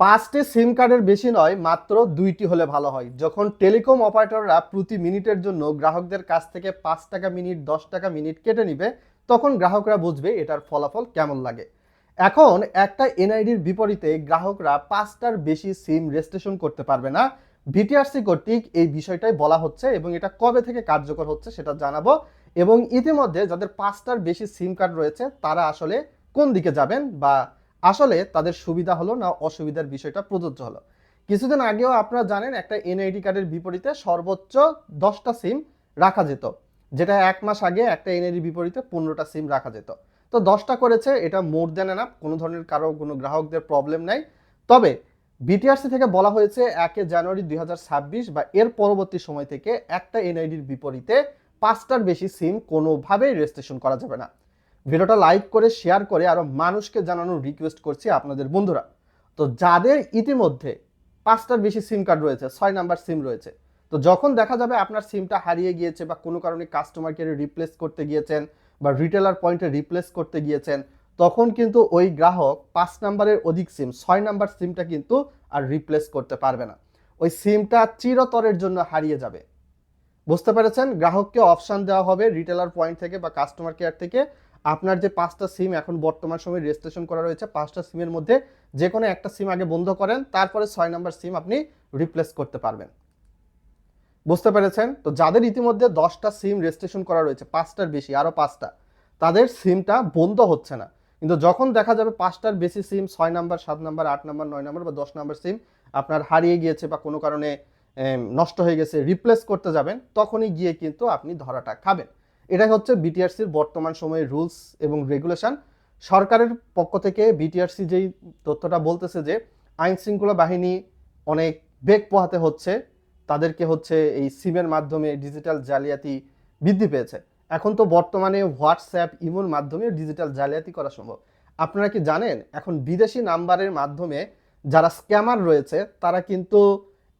পাঁচটি সিম কার্ডের বেশি নয়, মাত্র দুইটি হলে ভালো হয়। যখন টেলিকম অপারেটররা প্রতি মিনিটের জন্য গ্রাহকদের কাছ থেকে পাঁচ টাকা মিনিট, দশ টাকা মিনিট কেটে নিবে, তখন গ্রাহকরা বুঝবে এটার ফলাফল কেমন লাগে। এখন একটা এনআইডির বিপরীতে গ্রাহকরা পাঁচটার বেশি সিম রেজিস্ট্রেশন করতে পারবে না। ভিটিআরসি কর্তৃক এই বিষয়টাই বলা হচ্ছে এবং এটা কবে থেকে কার্যকর হচ্ছে সেটা জানাব এবং ইতিমধ্যে যাদের পাঁচটার বেশি সিম কার্ড রয়েছে, তারা আসলে কোন দিকে যাবেন বা আসলে তাদের সুবিধা হলো না অসুবিধার বিষয়টা প্রযোজ্য হলো। কিছুদিন আগেও আপনারা জানেন একটা এনআইডি কার্ডের বিপরীতে সর্বোচ্চ দশটা সিম রাখা যেত। যেটা এক মাস আগে একটা এনআইডি বিপরীতে পনেরোটা সিম রাখা যেত। তো দশটা করেছে, এটা মোর দেন এনাফ, কোনো ধরনের কারও, কোনো গ্রাহকদের প্রবলেম নাই। তবে বিটিআরসি থেকে বলা হয়েছে, একে জানুয়ারি দুই হাজার ছাব্বিশ বা এর পরবর্তী সময় থেকে একটা এনআইডির বিপরীতে পাঁচটার বেশি সিম কোনোভাবেই রেজিস্ট্রেশন করা যাবে না। ভিডিওটা লাইক করে শেয়ার করে আরও মানুষকে জানানোর রিকোয়েস্ট করছি আপনাদের বন্ধুরা। তো যাদের ইতিমধ্যে পাঁচটার বেশি সিম কার্ড রয়েছে, ছয় নাম্বার সিম রয়েছে, তো যখন দেখা যাবে আপনার সিমটা হারিয়ে গিয়েছে বা কোনো কারণে কাস্টমার কেয়ারে রিপ্লেস করতে গিয়েছেন বা রিটেলার পয়েন্টে রিপ্লেস করতে গিয়েছেন, তখন কিন্তু ওই গ্রাহক পাঁচ নাম্বারের অধিক সিম ছয় নাম্বার সিমটা কিন্তু আর রিপ্লেস করতে পারবে না। ওই সিমটা চিরতরের জন্য হারিয়ে যাবে। বুঝতে পেরেছেন? গ্রাহককে অপশান দেওয়া হবে রিটেলার পয়েন্ট থেকে বা কাস্টমার কেয়ার থেকে। আপনার যে পাঁচটা সিম এখন বর্তমান সময়ে রেজিস্ট্রেশন করা রয়েছে, পাঁচটা সিমের মধ্যে যে কোনো একটা সিম আগে বন্ধ করেন, তারপরে ছয় নাম্বার সিম আপনি রিপ্লেস করতে পারবেন। বুঝতে পেরেছেন? তো যাদের ইতিমধ্যে দশটা সিম রেজিস্ট্রেশন করা রয়েছে, পাঁচটার বেশি আরও পাঁচটা, তাদের সিমটা বন্ধ হচ্ছে না। কিন্তু যখন দেখা যাবে পাঁচটার বেশি সিম, ছয় নাম্বার, সাত নাম্বার, আট নাম্বার, নয় নাম্বার বা দশ নাম্বার সিম আপনার হারিয়ে গিয়েছে বা কোনো কারণে নষ্ট হয়ে গেছে রিপ্লেস করতে যাবেন, তখনই গিয়ে কিন্তু আপনি ধরাটা খাবেন। এটাই হচ্ছে বিটিআরসির বর্তমান সময়ে রুলস এবং রেগুলেশন সরকারের পক্ষ থেকে বিটিআরসি যেই তথ্যটা বলতেছে যে, আইন শৃঙ্খলা বাহিনী অনেক বেগ পোহাতে হচ্ছে, তাদেরকে হচ্ছে এই সিমের মাধ্যমে ডিজিটাল জালিয়াতি বৃদ্ধি পেয়েছে। এখন তো বর্তমানে হোয়াটসঅ্যাপ ইমোর মাধ্যমে ডিজিটাল জালিয়াতি করা সম্ভব। আপনারা কি জানেন, এখন বিদেশি নাম্বারের মাধ্যমে যারা স্ক্যামার রয়েছে, তারা কিন্তু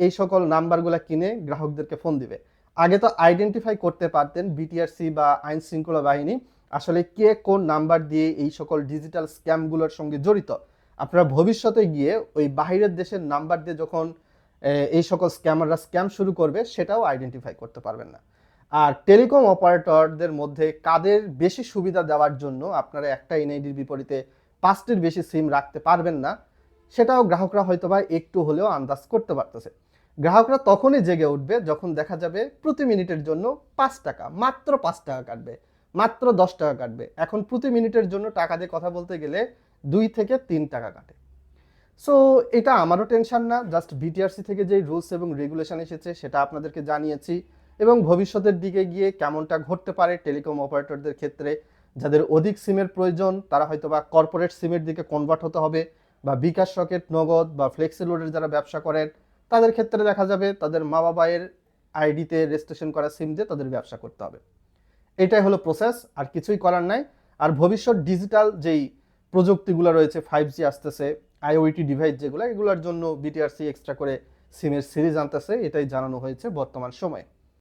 এই সকল নাম্বারগুলো কিনে গ্রাহকদেরকে ফোন দিবে। আগে তো আইডেন্টিফাই করতে পারতেন বিটিআরসি বা আইন শৃঙ্খলা বাহিনী, আসলে কে কোন নাম্বার দিয়ে এই সকল ডিজিটাল স্ক্যামগুলোর সঙ্গে জড়িত। আপনারা ভবিষ্যতে গিয়ে ওই বাহিরের দেশের নাম্বার দিয়ে যখন এই সকল স্ক্যামাররা স্ক্যাম শুরু করবে, সেটাও আইডেন্টিফাই করতে পারবেন না। আর টেলিকম অপারেটরদের মধ্যে কাদের বেশি সুবিধা দেওয়ার জন্য আপনারা একটা এনআইডির বিপরীতে পাঁচটির বেশি সিম রাখতে পারবেন না, সেটাও গ্রাহকরা হয়তোবা একটু হলেও আন্দাজ করতে পারতেছে। গ্রাহকরা তখনই জেগে উঠবে যখন দেখা যাবে প্রতি মিনিটের জন্য পাঁচ টাকা, মাত্র পাঁচ টাকা কাটবে, মাত্র দশ টাকা কাটবে। এখন প্রতি মিনিটের জন্য টাকা দিয়ে কথা বলতে গেলে দুই থেকে তিন টাকা কাটে। সো এটা আমারও টেনশন না জাস্ট বিটিআরসি থেকে যেই রুলস এবং রেগুলেশন এসেছে সেটা আপনাদেরকে জানিয়েছি এবং ভবিষ্যতের দিকে গিয়ে কেমনটা ঘটতে পারে টেলিকম অপারেটরদের ক্ষেত্রে, যাদের অধিক সিমের প্রয়োজন, তারা হয়তো বা কর্পোরেট সিমের দিকে কনভার্ট হতে হবে বা বিকাশ রকেট, নগদ বা ফ্লেক্সি লোডের যারা ব্যবসা করেন তাদের ক্ষেত্রে দেখা যাবে তাদের মা বাবায়ের আইডিতে রেজিস্ট্রেশন করা সিম দিয়ে তাদের ব্যবসা করতে হবে। এটাই হলো প্রসেস আর কিছুই করার নাই। আর ভবিষ্যৎ ডিজিটাল যেই প্রযুক্তিগুলো রয়েছে ফাইভ জি আসতেছে আইওইটি ডিভাইস যেগুলো, এগুলোর জন্য বিটিআরসি এক্সট্রা করে সিমের সিরিজ আনতেছে, এটাই জানানো হয়েছে বর্তমান সময়ে।